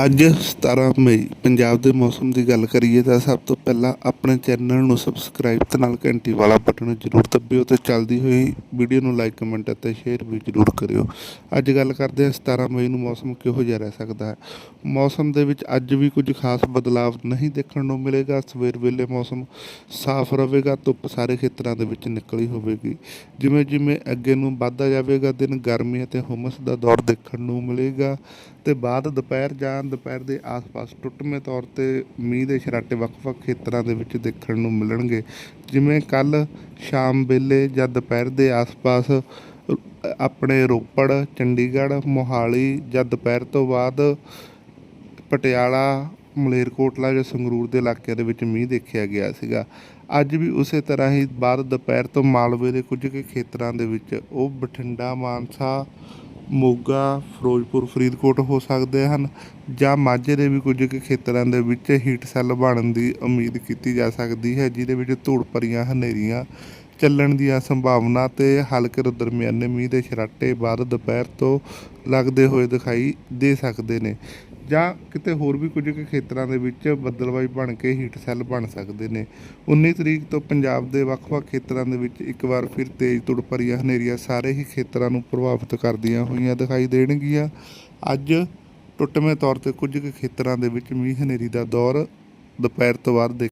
ਅੱਜ 17 ਮਈ, ਪੰਜਾਬ ਦੇ ਮੌਸਮ ਦੀ ਗੱਲ ਕਰੀਏ ਤਾਂ ਸਭ ਤੋਂ ਪਹਿਲਾਂ ਆਪਣੇ ਚੈਨਲ ਨੂੰ ਸਬਸਕ੍ਰਾਈਬ ਤੇ ਨਾਲ ਘੰਟੀ ਵਾਲਾ ਬਟਨ ਜ਼ਰੂਰ ਦੱਬਿਓ ਤੇ ਚੱਲਦੀ ਹੋਈ ਵੀਡੀਓ ਨੂੰ ਲਾਈਕ, ਕਮੈਂਟ ਅਤੇ ਸ਼ੇਅਰ ਵੀ ਜ਼ਰੂਰ ਕਰਿਓ। ਅੱਜ ਗੱਲ ਕਰਦੇ ਹਾਂ 17 ਮਈ ਨੂੰ ਮੌਸਮ ਕਿਹੋ ਜਿਹਾ ਰਹਿ ਸਕਦਾ ਹੈ। ਮੌਸਮ ਦੇ ਵਿੱਚ ਅੱਜ ਵੀ ਕੁਝ ਖਾਸ ਬਦਲਾਵ ਨਹੀਂ ਦੇਖਣ ਨੂੰ ਮਿਲੇਗਾ। ਸਵੇਰ ਵੇਲੇ ਮੌਸਮ ਸਾਫ਼ ਰਹੇਗਾ, ਧੁੱਪ ਸਾਰੇ ਖੇਤਰਾਂ ਦੇ ਵਿੱਚ ਨਿਕਲੀ ਹੋਵੇਗੀ। ਜਿਵੇਂ ਜਿਵੇਂ ਅੱਗੇ ਨੂੰ ਵੱਧਦਾ ਜਾਵੇਗਾ, ਦਿਨ ਗਰਮੀ ਅਤੇ ਹੁਮਸ ਦਾ ਦੌਰ ਦੇਖਣ ਨੂੰ ਮਿਲੇਗਾ ਤੇ ਬਾਅਦ ਦੁਪਹਿਰ ਜਾਂ ਦੁਪਹਿਰ ਦੇ ਆਸ-ਪਾਸ ਟੁੱਟਵੇਂ ਤੌਰ ਤੇ ਮੀਂਹ ਦੇ ਛਰਾਟੇ ਵੱਖ-ਵੱਖ ਖੇਤਰਾਂ ਦੇ ਵਿੱਚ ਦੇਖਣ ਨੂੰ ਮਿਲਣਗੇ। ਜਿਵੇਂ ਕੱਲ ਸ਼ਾਮ ਵੇਲੇ ਜਾਂ ਦੁਪਹਿਰ ਦੇ ਆਸ-ਪਾਸ, ਆਪਣੇ ਰੋਪੜ, ਚੰਡੀਗੜ੍ਹ, ਮੋਹਾਲੀ ਜਾਂ ਦੁਪਹਿਰ ਤੋਂ ਬਾਅਦ ਪਟਿਆਲਾ, ਮਲੇਰਕੋਟਲਾ ਜਾਂ ਸੰਗਰੂਰ ਦੇ ਇਲਾਕਿਆਂ ਦੇ ਵਿੱਚ ਮੀਂਹ ਦੇਖਿਆ ਗਿਆ ਸੀਗਾ। ਅੱਜ ਵੀ ਉਸੇ ਤਰ੍ਹਾਂ ਹੀ ਬਾਅਦ ਦੁਪਹਿਰ ਤੋਂ ਮਾਲਵੇ ਦੇ ਕੁਝ ਕੁ ਖੇਤਰਾਂ ਦੇ ਵਿੱਚ ਉਹ ਬਠਿੰਡਾ, ਮਾਨਸਾ ਮੋਗਾ, ਫਿਰੋਜ਼ਪੁਰ, ਫਰੀਦਕੋਟ ਹੋ ਸਕਦੇ ਹਨ ਜਾਂ ਮਾਝੇ ਦੇ ਵੀ ਕੁਝ ਕੁ ਖੇਤਰਾਂ ਦੇ ਵਿੱਚ ਹੀਟ ਸੈੱਲ ਬਣਨ ਦੀ ਉਮੀਦ ਕੀਤੀ ਜਾ ਸਕਦੀ ਹੈ, ਜਿਹਦੇ ਵਿੱਚ ਧੂੜ ਭਰੀਆਂ ਹਨੇਰੀਆਂ ਚੱਲਣ ਦੀਆਂ ਸੰਭਾਵਨਾ ਤੇ ਹਲਕੇ ਤੋਂ ਦਰਮਿਆਨੇ ਮੀਂਹ ਦੇ ਛਰਾਟੇ ਬਾਅਦ ਦੁਪਹਿਰ ਤੋਂ ਲੱਗਦੇ ਹੋਏ ਦਿਖਾਈ ਦੇ ਸਕਦੇ ਨੇ ਜਾਂ ਕਿਤੇ ਹੋਰ ਵੀ ਕੁਝ ਕੁ ਖੇਤਰਾਂ ਦੇ ਵਿੱਚ ਬੱਦਲਵਾਈ ਬਣ ਕੇ ਹੀਟ ਸੈੱਲ ਬਣ ਸਕਦੇ ਨੇ। 19 ਤਰੀਕ ਤੋਂ ਪੰਜਾਬ ਦੇ ਵੱਖ-ਵੱਖ ਖੇਤਰਾਂ ਦੇ ਵਿੱਚ ਇੱਕ ਵਾਰ ਫਿਰ ਤੇਜ਼ ਧੁੜ ਭਰੀਆਂ ਹਨੇਰੀਆਂ ਸਾਰੇ ਹੀ ਖੇਤਰਾਂ ਨੂੰ ਪ੍ਰਭਾਵਿਤ ਕਰਦੀਆਂ ਹੋਈਆਂ ਦਿਖਾਈ ਦੇਣਗੀਆਂ। ਅੱਜ ਟੁੱਟਵੇਂ ਤੌਰ ਤੇ ਕੁਝ ਕੁ ਖੇਤਰਾਂ ਦੇ ਵਿੱਚ ਮੀਂਹ ਹਨੇਰੀ ਦਾ ਦੌਰ ਦੁਪਹਿਰ ਤੋਂ ਬਾਅਦ ਦੇਖ